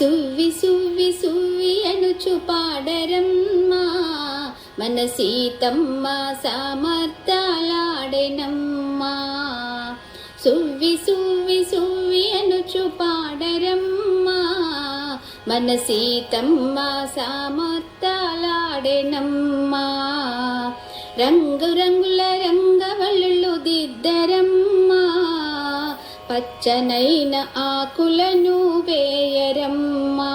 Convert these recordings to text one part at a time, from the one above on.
సువ్వి సువ్వి సువ్వి అనుచు పాడరమ్మా. మన సీతమ్మ సమర్థలాడెనమ్మా సువ్వి సువ్వి సువ్వి అనుచు పాడరమ్మా. మన సీతమ్మ సమర్థలాడెనమ్మా రంగు రంగుల రంగవళ్ళు దిద్దరమ్మ. పచ్చనైన ఆకులను వేయరమ్మా.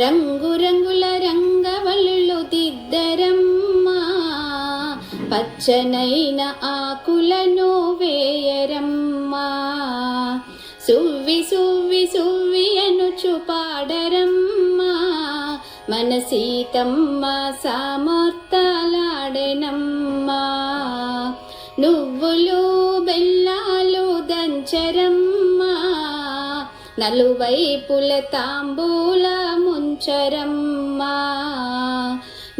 రంగురంగుల రంగవల్లు దిద్దరమ్మా పచ్చనైన ఆకులను వేయరమ్మా. సువ్వి సువ్వి సువ్వి అనుచు పాడరమ్మా. మన సీతమ్మ సామర్థలాడెనమ్మా నువ్వులు దంచరమ్మా నలువైపుల తాంబూల ముంచరమ్మా.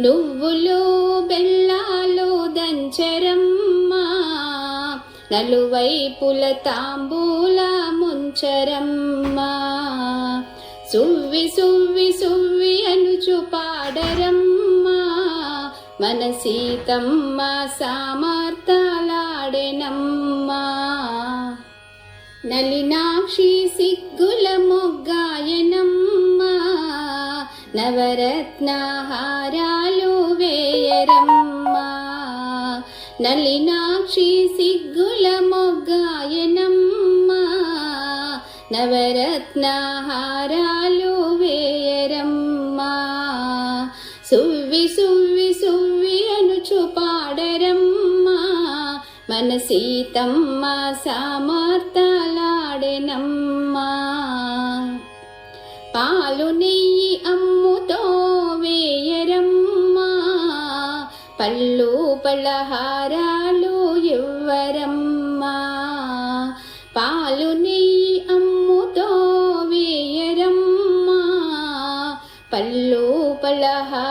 నువ్వులు బెల్లాలు దంచరమ్మా. నలువైపుల తాంబూల ముంచరమ్మా. సువ్వి సువ్వి సువ్వి అనుచు పాడరమ్మా. మన సీతమ్మ సామర్థలాడెనమ్మా. నలినాక్షి సిగ్గుల మొగ్గాయనమ్మ నవరత్నహారాలు వేయరమ్మ. నలినాక్షి సిగ్గుల మొగ్గాయనమ్మ నవరత్నహారాలు వేయరమ్మ. సువ్వి సువ్వి సువ్వి అనుచు పాడరమ్మా మన సీతమ్మ సామర్థలాడెనమ్మా. పాలు నెయ్యి అమ్ముతో వేయరమ్మా. పళ్ళు పలహారాలు ఇవ్వరమ్మా. పాలు నెయ్యి అమ్ముతో వేయరమ్మా. పళ్ళు పలహారాలు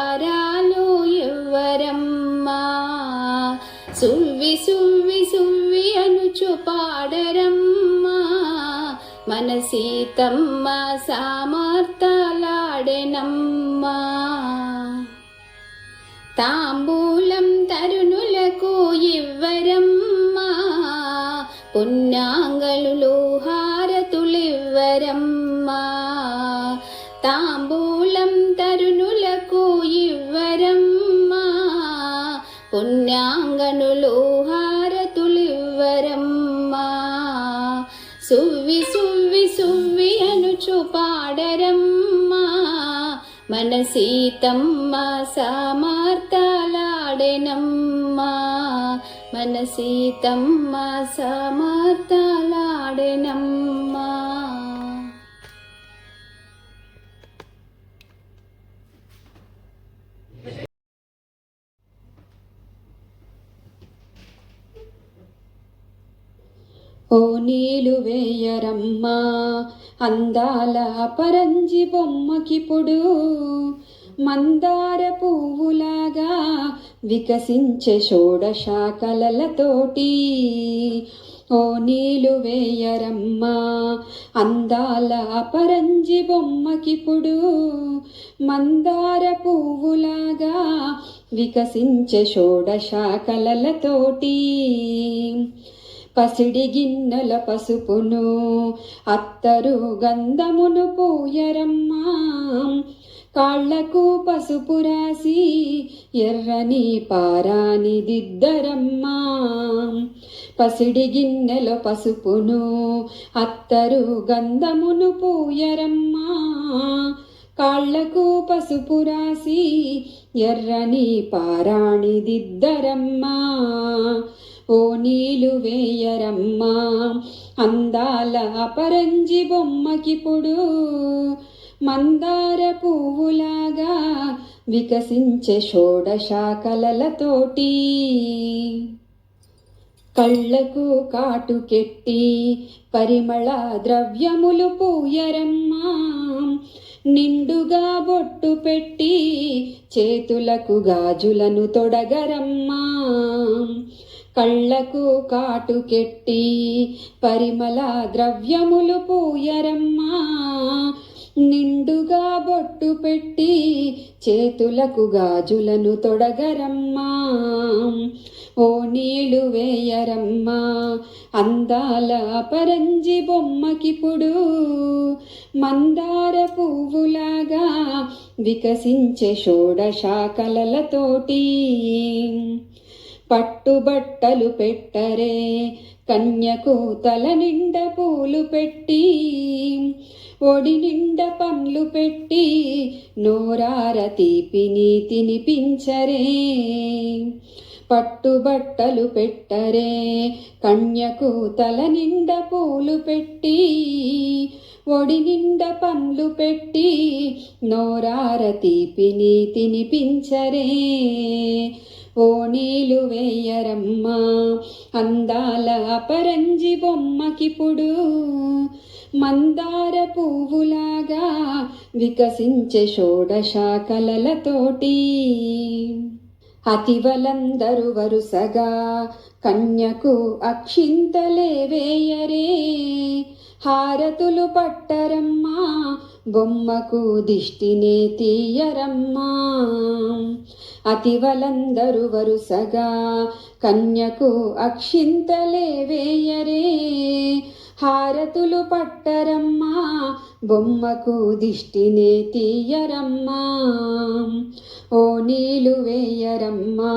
మన సీతమ్మ సామర్థలాడెనమ్మా. తాంబూలం తరుణులకు ఇవ్వరమ్మ. పున్నాంగలు హారతులివ్వరమ్మా తాంబూలం తరుణులకు ఇవ్వరమ్మ. పుణ్యాంగనులు పాడరమ్మా మన సీతమ్మ సామర్థలాడెనమ్మా మన సీతమ్మ సామర్థలాడెనమ్మా. ఓ నీలు వేయరమ్మా అందాల పరంజి బొమ్మకిప్పుడు మందార పువ్వులాగా వికసించే షోడశాకలలతోటి. ఓ నీలు వేయరమ్మా అందాల పరంజి బొమ్మకిప్పుడు మందార పువ్వులాగా వికసించే షోడశాకలలతోటి. పసిడి గిన్నెల పసుపును అత్తరు గంధమును పూయరమ్మా. కాళ్ళకు పసుపు రాసి ఎర్రని పారాని దిద్దరమ్మా. పసిడి గిన్నెల పసుపును అత్తరు గంధమును పూయరమ్మా. కాళ్ళకు పసుపు రాసి ఎర్రని పారాణి దిద్దరమ్మా. ఓ నీలు వేయరమ్మా అందాల అపరంజి బొమ్మకిప్పుడు మందార పువ్వులాగా వికసించే షోడశాకలలతోటి కళ్ళకు కాటుకెట్టి పరిమళ ద్రవ్యములు పూయరమ్మా. నిండుగా బొట్టు పెట్టి చేతులకు గాజులను తొడగరమ్మా. కళ్ళకు కాటుకెట్టి పరిమళ ద్రవ్యములు పూయరమ్మా. నిండుగా బొట్టు పెట్టి చేతులకు గాజులను తొడగరమ్మా. ఓ నీళ్ళు వేయరమ్మా అందాల పరంజి బొమ్మకిప్పుడు మందార పువ్వులాగా వికసించే షోడశాకలలతోటి పట్టుబట్టలు పెట్టరే. కన్యకు తల నిండా పూలు పెట్టి ఒడి నిండా పండ్లు పెట్టి నోరార తీపిని తినిపించరే పట్టుబట్టలు పెట్టరే. కన్యకు తల నిండా పూలు పెట్టి ఒడి నిండా పండ్లు పెట్టి నోరార తీపిని తినిపించరే ఓణీలు వేయరమ్మా. అందాల అపరంజి బొమ్మకిప్పుడు మందార పువ్వులాగా వికసించే షోడశాకలలతోటి. అతివలందరు వరుసగా కన్యకు అక్షింతలే వేయరే హారతులు పట్టరమ్మా బొమ్మకు దిష్టినే తీయరమ్మా. అతివలందరు వరుసగా. కన్యకు అక్షింతలే వేయరే. హారతులు పట్టరమ్మా బొమ్మకు దిష్టినే తీయరమ్మా. ఓ నీలు వేయరమ్మా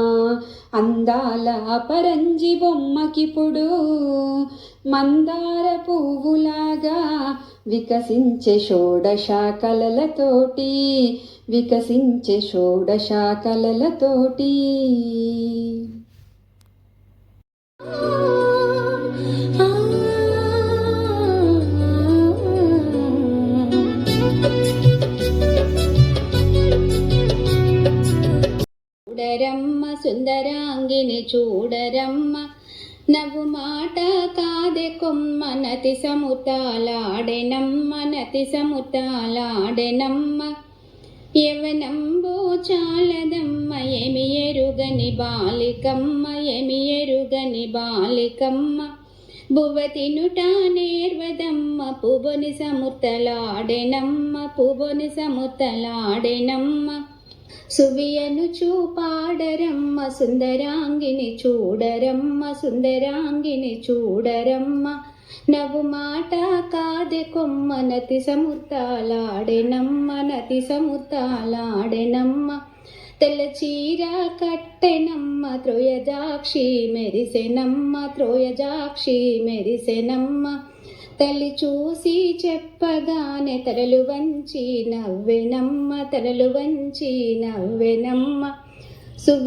అందాల పరంజి బొమ్మకిప్పుడు మందార పువ్వులాగా వికసించే షోడశాకలలతోటి వికసించే షోడశాకలలతోటి. చూడరమ్మ సుందరాంగిని చూడరమ్మ. నవ్వు మాట కాదె కొమ్మ నతి సముతాలాడెనమ్మ నతి సముతాలాడెనమ్మ. యవనంబు చాలదమ్మ ఏమి ఎరుగని బాలికమ్మ ఏమి ఎరుగని బాలికమ్మ. బువ్వ తినుట నేర్వదమ్మ పువ్వుని సముతలాడెనమ్మ పువ్వుని సముతలాడెనమ్మ. సువియను చూపాడరమ్మ సుందరాంగిని చూడరమ్మ సుందరాంగిని చూడరమ్మ. నవ్వు మాట కాదె కొమ్మ నతి సముతాలాడెనమ్మ నతి సముతాలాడెనమ్మ తెల్ల చీర కట్టెనమ్మ త్రోయజాక్షి మెరిసెనమ్మ త్రోయజాక్షి మెరిసెనమ్మ. తల్లి చూసి చెప్పగానే తలలు వంచి నవ్వెనమ్మ తలలు వంచి నవ్వెనమ్మ సు